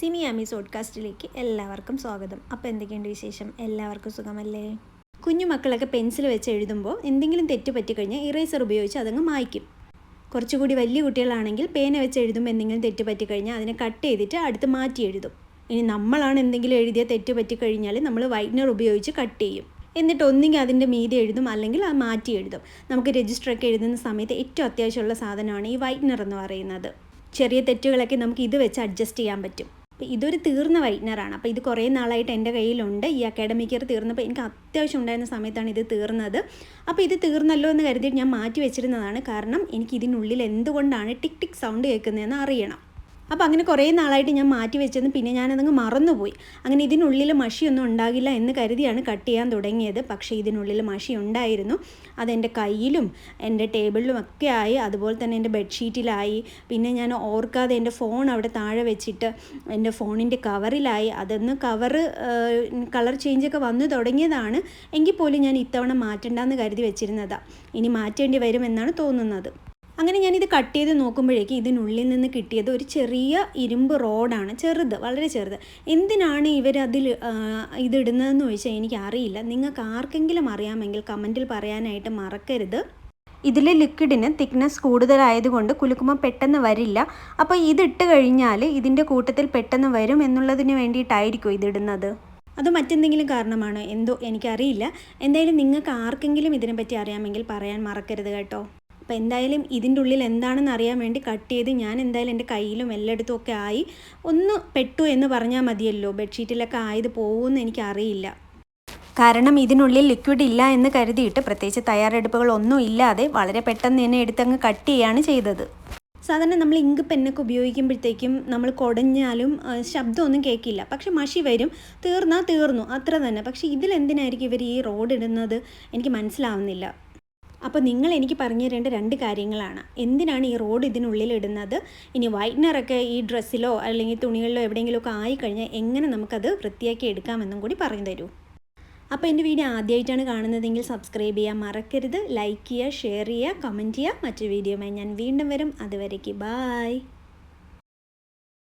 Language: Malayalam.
സിമി അമീസ് പോഡ്കാസ്റ്റിലേക്ക് എല്ലാവർക്കും സ്വാഗതം. അപ്പോൾ എന്തൊക്കെയുണ്ട് വിശേഷം? എല്ലാവർക്കും സുഖമല്ലേ? കുഞ്ഞു മക്കളൊക്കെ പെൻസിൽ വെച്ച് എഴുതുമ്പോൾ എന്തെങ്കിലും തെറ്റ് പറ്റിക്കഴിഞ്ഞാൽ ഇറേസർ ഉപയോഗിച്ച് അതങ്ങ് മായ്ക്കും. കുറച്ചുകൂടി വലിയ കുട്ടികളാണെങ്കിൽ പേന വെച്ച് എഴുതുമ്പോൾ എന്തെങ്കിലും തെറ്റ് പറ്റിക്കഴിഞ്ഞാൽ അതിനെ കട്ട് ചെയ്തിട്ട് അടുത്ത് മാറ്റി എഴുതും. ഇനി നമ്മളാണ് എന്തെങ്കിലും എഴുതിയ തെറ്റ് പറ്റിക്കഴിഞ്ഞാൽ നമ്മൾ വൈറ്റ്നർ ഉപയോഗിച്ച് കട്ട് ചെയ്യും. എന്നിട്ട് ഒന്നുകിൽ അതിന്റെ മീതി എഴുതും അല്ലെങ്കിൽ അത് മാറ്റി എഴുതും. നമുക്ക് രജിസ്റ്ററൊക്കെ എഴുതുന്ന സമയത്ത് ഏറ്റവും അത്യാവശ്യമുള്ള സാധനമാണ് ഈ വൈറ്റ്നർ എന്ന് പറയുന്നത്. ചെറിയ തെറ്റുകളൊക്കെ നമുക്ക് ഇത് വെച്ച് അഡ്ജസ്റ്റ് ചെയ്യാൻ പറ്റും. അപ്പോൾ ഇതൊരു തീർന്ന വൈറ്റ്നറാണ്. അപ്പോൾ ഇത് കുറേ നാളായിട്ട് എന്റെ കയ്യിലുണ്ട്. ഈ അക്കാഡമിക് ഇയർ തീർന്നപ്പോൾ എനിക്ക് അത്യാവശ്യം ഉണ്ടായിരുന്ന സമയത്താണ് ഇത് തീർന്നത്. അപ്പോൾ ഇത് തീർന്നല്ലോ എന്ന് കരുതിയിട്ട് ഞാൻ മാറ്റി വെച്ചിരുന്നതാണ്. കാരണം എനിക്ക് ഇതിനുള്ളിൽ എന്തുകൊണ്ടാണ് ടിക് ടിക് സൗണ്ട് കേൾക്കുന്നതെന്ന് അറിയണം. അപ്പോൾ അങ്ങനെ കുറേ നാളായിട്ട് ഞാൻ മാറ്റി വെച്ചതെന്ന് പിന്നെ ഞാനതങ്ങ് മറന്നുപോയി. അങ്ങനെ ഇതിനുള്ളിൽ മഷിയൊന്നും ഉണ്ടാകില്ല എന്ന് കരുതിയാണ് കട്ട് ചെയ്യാൻ തുടങ്ങിയത്. പക്ഷേ ഇതിനുള്ളിൽ മഷി ഉണ്ടായിരുന്നു. അതെന്റെ കയ്യിലും എന്റെ ടേബിളിലും ഒക്കെ ആയി. അതുപോലെ തന്നെ എന്റെ ബെഡ്ഷീറ്റിലായി. പിന്നെ ഞാൻ ഓർക്കാതെ എന്റെ ഫോൺ അവിടെ താഴെ വെച്ചിട്ട് എന്റെ ഫോണിന്റെ കവറിലായി. അതൊന്ന് കവറ് കളർ ചേഞ്ചൊക്കെ വന്നു തുടങ്ങിയതാണ്. എങ്കിൽ പോലും ഞാൻ ഇത്തവണ മാറ്റണ്ടെന്ന് കരുതി വെച്ചിരുന്നതാണ് ഇനി മാറ്റേണ്ടി വരുമെന്നാണ് തോന്നുന്നത്. അങ്ങനെ ഞാനിത് കട്ട് ചെയ്ത് നോക്കുമ്പോഴേക്കും ഇതിനുള്ളിൽ നിന്ന് കിട്ടിയത് ഒരു ചെറിയ ഇരുമ്പ് റോഡാണ് ചെറുത് വളരെ ചെറുത്. എന്തിനാണ് ഇവരതിൽ ഇതിടുന്നതെന്ന് ചോദിച്ചാൽ എനിക്ക് അറിയില്ല നിങ്ങൾക്ക് ആർക്കെങ്കിലും അറിയാമെങ്കിൽ കമന്റിൽ പറയാനായിട്ട് മറക്കരുത്. ഇതിലെ ലിക്വിഡിന് തിക്നെസ് കൂടുതലായതുകൊണ്ട് കുലുക്കുമ്പോൾ പെട്ടെന്ന് വരില്ല. അപ്പോൾ ഇതിട്ട് കഴിഞ്ഞാൽ ഇതിന്റെ കൂട്ടത്തിൽ പെട്ടെന്ന് വരും എന്നുള്ളതിന് വേണ്ടിയിട്ടായിരിക്കും ഇതിടുന്നത്? അത് മറ്റെന്തെങ്കിലും കാരണമാണോ? എന്തോ എനിക്കറിയില്ല. എന്തായാലും നിങ്ങൾക്ക് ആർക്കെങ്കിലും ഇതിനെപ്പറ്റി അറിയാമെങ്കിൽ പറയാൻ മറക്കരുത് കേട്ടോ. അപ്പോൾ എന്തായാലും ഇതിന്റെ ഉള്ളിൽ എന്താണെന്ന് അറിയാൻ വേണ്ടി കട്ട് ചെയ്ത് ഞാൻ എന്തായാലും എന്റെ കയ്യിലും എല്ലായിടത്തും ഒക്കെ ആയി ഒന്ന് പെട്ടു എന്ന് പറഞ്ഞാൽ മതിയല്ലോ ബെഡ്ഷീറ്റിലൊക്കെ ആയത് പോകുമെന്ന് എനിക്കറിയില്ല. കാരണം ഇതിനുള്ളിൽ ലിക്വിഡ് ഇല്ല എന്ന് കരുതിയിട്ട് പ്രത്യേകിച്ച് തയ്യാറെടുപ്പുകൾ ഒന്നും ഇല്ലാതെ വളരെ പെട്ടെന്ന് തന്നെ എടുത്തങ്ങ് കട്ട് ചെയ്യുകയാണ് ചെയ്തത്. സാധാരണ നമ്മൾ ഇങ്ക് പെന്നൊക്കെ ഉപയോഗിക്കുമ്പോഴത്തേക്കും നമ്മൾ കുടഞ്ഞാലും ശബ്ദമൊന്നും കേൾക്കില്ല. പക്ഷെ മഷി വരും തീർന്നാൽ തീർന്നു അത്ര തന്നെ. പക്ഷേ ഇതിലെന്തിനായിരിക്കും ഇവർ ഈ റോഡ് ഇടുന്നത്? എനിക്ക് മനസ്സിലാവുന്നില്ല. അപ്പോൾ നിങ്ങൾ എനിക്ക് പറഞ്ഞു തരേണ്ട രണ്ട് കാര്യങ്ങളാണ്. എന്തിനാണ് ഈ റോഡ് ഇതിനുള്ളിൽ ഇടുന്നത്? ഇനി വൈറ്റ്നറൊക്കെ ഈ ഡ്രസ്സിലോ അല്ലെങ്കിൽ തുണികളിലോ എവിടെയെങ്കിലുമൊക്കെ ആയിക്കഴിഞ്ഞാൽ എങ്ങനെ നമുക്കത് വൃത്തിയാക്കി എടുക്കാമെന്നും കൂടി പറഞ്ഞു തരൂ. അപ്പോൾ എന്റെ വീഡിയോ ആദ്യമായിട്ടാണ് കാണുന്നതെങ്കിൽ സബ്സ്ക്രൈബ് ചെയ്യാൻ മറക്കരുത്. ലൈക്ക് ചെയ്യുക ഷെയർ ചെയ്യുക കമന്റ് ചെയ്യുക. മറ്റു വീഡിയോയുമായി ഞാൻ വീണ്ടും വരും. അതുവരേക്ക്. ബായ്.